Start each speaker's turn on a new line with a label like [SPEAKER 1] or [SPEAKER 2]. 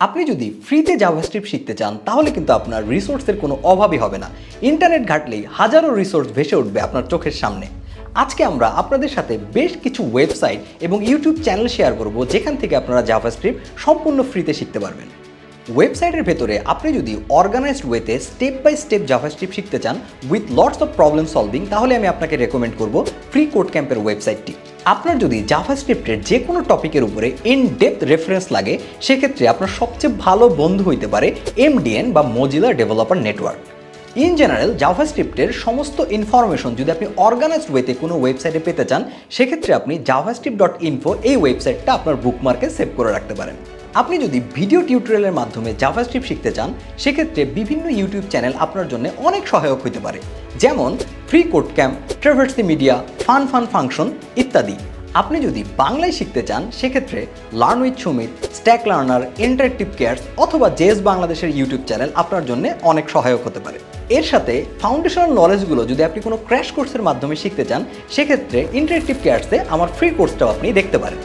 [SPEAKER 1] আপনি যদি ফ্রিতে জাভাস্ক্রিপ্ট শিখতে চান, তাহলে কিন্তু আপনার রিসোর্সের কোনো অভাবই হবে না। ইন্টারনেট ঘাটলেই হাজারো রিসোর্স ভেসে উঠবে আপনার চোখের সামনে। আজকে আমরা আপনাদের সাথে বেশ কিছু ওয়েবসাইট এবং ইউটিউব চ্যানেল শেয়ার করব, যেখান থেকে আপনারা জাভাস্ক্রিপ্ট সম্পূর্ণ ফ্রিতে শিখতে পারবেন। ওয়েবসাইটের ভেতরে আপনি যদি অর্গানাইজড ওয়েতে স্টেপ বাই স্টেপ জাভাস্ক্রিপ্ট শিখতে চান with lots of problem solving তাহলে আমি আপনাকে রেকমেন্ড করব ফ্রি কোড ক্যাম্পের ওয়েবসাইটটি আপনার যদি জাভাস্ক্রিপ্টের যে কোনো টপিকের উপরে ইন ডেপথ রেফারেন্স লাগে, সেক্ষেত্রে আপনার সবচেয়ে ভালো বন্ধু হইতে পারে এমডিএন বা Mozilla developer network in general জাভাস্ক্রিপ্টের সমস্ত ইনফরমেশন যদি আপনি অর্গানাইজড ওয়েতে কোনো ওয়েবসাইটে পেতে চান, সেক্ষেত্রে আপনি জাভাস্ক্রিপ্ট ডট ইনফো এই ওয়েবসাইটটা আপনার বুকমার্কে সেভ করে রাখতে পারেন। আপনি যদি ভিডিও টিউটোরিয়ালের মাধ্যমে জাভাস্ক্রিপ্ট শিখতে চান, সেক্ষেত্রে বিভিন্ন ইউটিউব চ্যানেল আপনার জন্য অনেক সহায়ক হতে পারে। যেমন free code camp traversy media fun fun function ইত্যাদি। আপনি যদি বাংলায় শিখতে চান, সেক্ষেত্রে learn with Sumit stack learner interactive cares অথবা জেস বাংলাদেশের ইউটিউব চ্যানেল আপনার জন্য অনেক সহায়ক হতে পারে। এর সাথে ফাউন্ডেশনাল নলেজগুলো যদি আপনি কোনো ক্র্যাশ কোর্সের মাধ্যমে শিখতে চান, সেক্ষেত্রে ইন্টারেক্টিভ কেয়ার্সে আমার ফ্রি কোর্সটাও আপনি দেখতে পারেন।